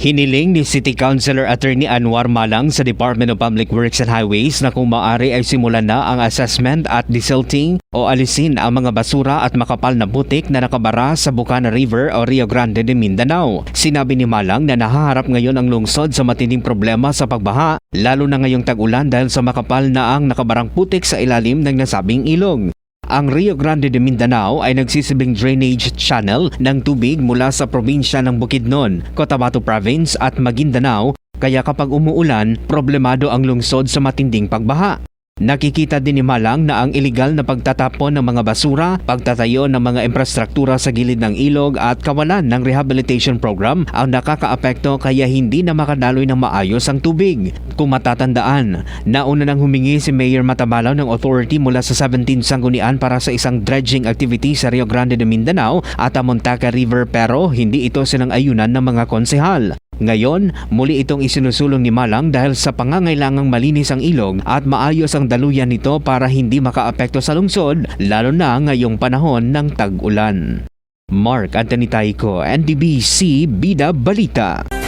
Hiniling ni City Councilor Attorney Anwar Malang sa Department of Public Works and Highways na kung maaari ay simulan na ang assessment at desilting o alisin ang mga basura at makapal na putik na nakabara sa Bucana River o Rio Grande de Mindanao. Sinabi ni Malang na nahaharap ngayon ang lungsod sa matinding problema sa pagbaha, lalo na ngayong tag-ulan dahil sa makapal na ang nakabarang putik sa ilalim ng nasabing ilog. Ang Rio Grande de Mindanao ay nagsisibing drainage channel ng tubig mula sa probinsya ng Bukidnon, Cotabato Province at Maguindanao kaya kapag umuulan, problemado ang lungsod sa matinding pagbaha. Nakikita din ni Malang na ang iligal na pagtatapon ng mga basura, pagtatayo ng mga infrastruktura sa gilid ng ilog at kawalan ng rehabilitation program ang nakakaapekto kaya hindi na makadaloy ng maayos ang tubig. Kung matatandaan, nauna nang humingi si Mayor Matabalaw ng authority mula sa 17 sanggunian para sa isang dredging activity sa Rio Grande de Mindanao at ang Montaca River pero hindi ito sinang ayunan ng mga konsehal. Ngayon, muli itong isinusulong ni Malang dahil sa pangangailangang malinis ang ilog at maayos ang daluyan nito para hindi makaapekto sa lungsod lalo na ngayong panahon ng tag-ulan. Mark Anthony Taiko, NDBC Bida Balita.